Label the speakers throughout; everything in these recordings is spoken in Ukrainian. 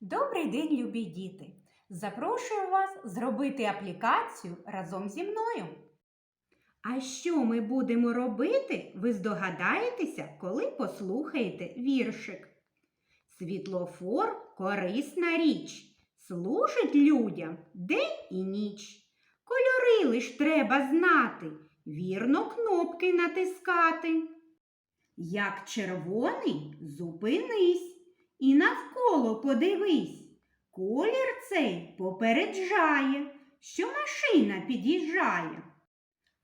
Speaker 1: Добрий день, любі діти! Запрошую вас зробити аплікацію разом зі мною. А що ми будемо робити, ви здогадаєтеся, коли послухаєте віршик. Світлофор корисна річ, служить людям день і ніч. Кольори лиш треба знати, вірно кнопки натискати. Як червоний, зупинись і навколо подивись. Колір цей попереджає, що машина під'їжджає.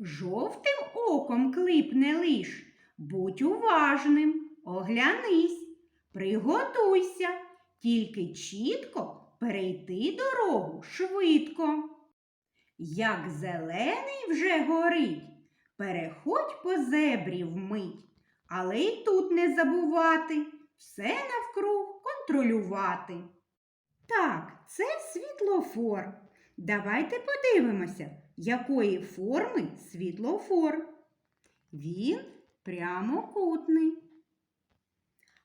Speaker 1: Жовтим оком клипне лиш, будь уважним, оглянись, приготуйся, тільки чітко перейти дорогу швидко. Як зелений вже горить, переходь по зебрі вмить, але й тут не забувати все навкруг контролювати. Так, це світлофор. Давайте подивимося, якої форми світлофор. Він прямокутний.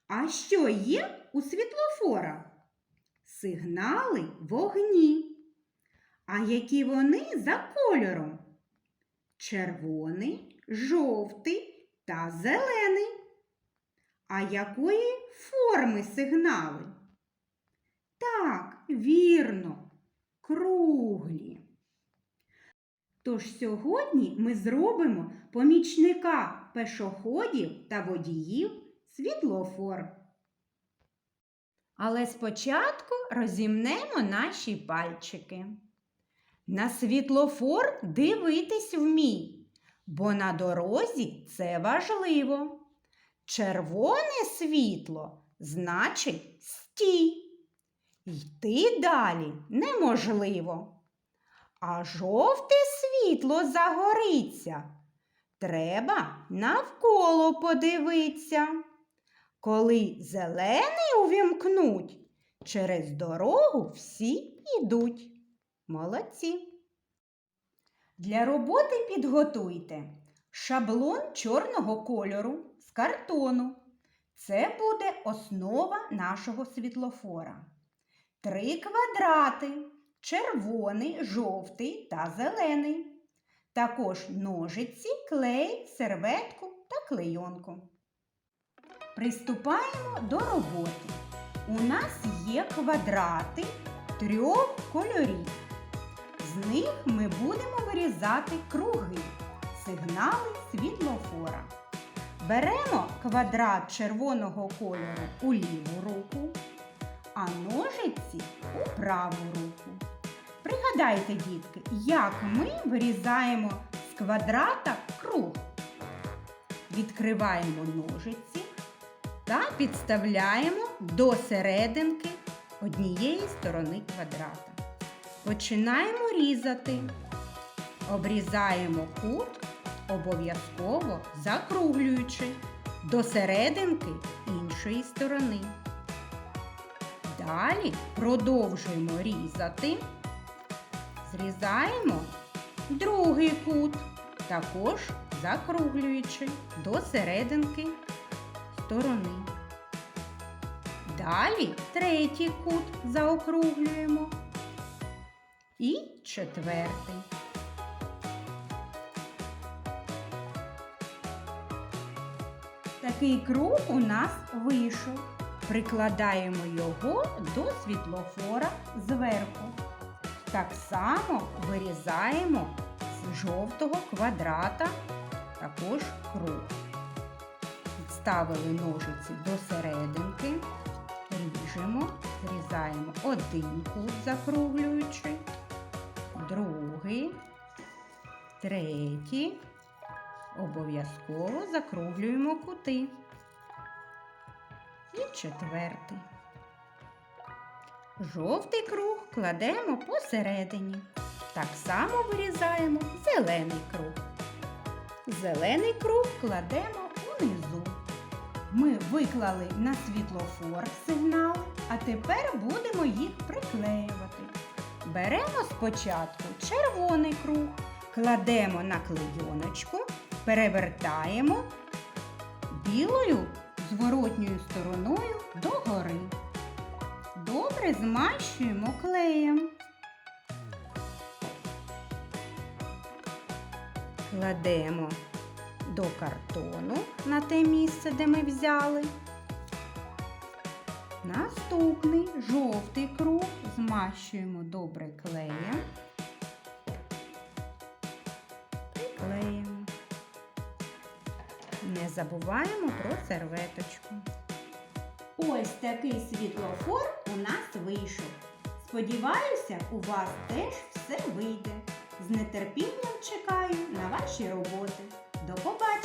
Speaker 1: А що є у світлофора? Сигнали вогні. А які вони за кольором? Червоний, жовтий та зелений. А якої форми сигнали? Так, вірно, круглі. Тож сьогодні ми зробимо помічника пешоходів та водіїв світлофор. Але спочатку розімнемо наші пальчики. На світлофор дивитись вмій, бо на дорозі це важливо. Червоне світло значить стій. Йти далі неможливо. А жовте світло загориться. Треба навколо подивитися. Коли зелений увімкнуть, через дорогу всі йдуть. Молодці. Для роботи підготуйте шаблон чорного кольору картону. Це буде основа нашого світлофора. Три квадрати червоний, жовтий та зелений. Також ножиці, клей, серветку та клейонку. Приступаємо до роботи. У нас є квадрати трьох кольорів. З них ми будемо вирізати круги, сигнали світлофора. Беремо квадрат червоного кольору у ліву руку, а ножиці у праву руку. Пригадайте, дітки, як ми вирізаємо з квадрата круг. Відкриваємо ножиці та підставляємо до серединки однієї сторони квадрата. Починаємо різати. Обрізаємо кут, обов'язково закруглюючи до серединки іншої сторони. Далі продовжуємо різати. Зрізаємо другий кут, також закруглюючи до серединки сторони. Далі третій кут заокруглюємо. І четвертий. Такий круг у нас вийшов. Прикладаємо його до світлофора зверху. Так само вирізаємо з жовтого квадрата також круг. Підставили ножиці до серединки, ріжемо, зрізаємо один кут, закруглюючи, другий, третій. Обов'язково закруглюємо кути. І четвертий. Жовтий круг кладемо посередині. Так само вирізаємо зелений круг. Зелений круг кладемо унизу. Ми виклали на світлофор сигнали, а тепер будемо їх приклеювати. Беремо спочатку червоний круг, кладемо на клейоночку, перевертаємо білою зворотньою стороною догори. Добре змащуємо клеєм. Кладемо до картону на те місце, де ми взяли. Наступний жовтий круг змащуємо добре клеєм. Не забуваємо про серветочку. Ось такий світлофор у нас вийшов. Сподіваюся, у вас теж все вийде. З нетерпінням чекаю на ваші роботи. До побачення!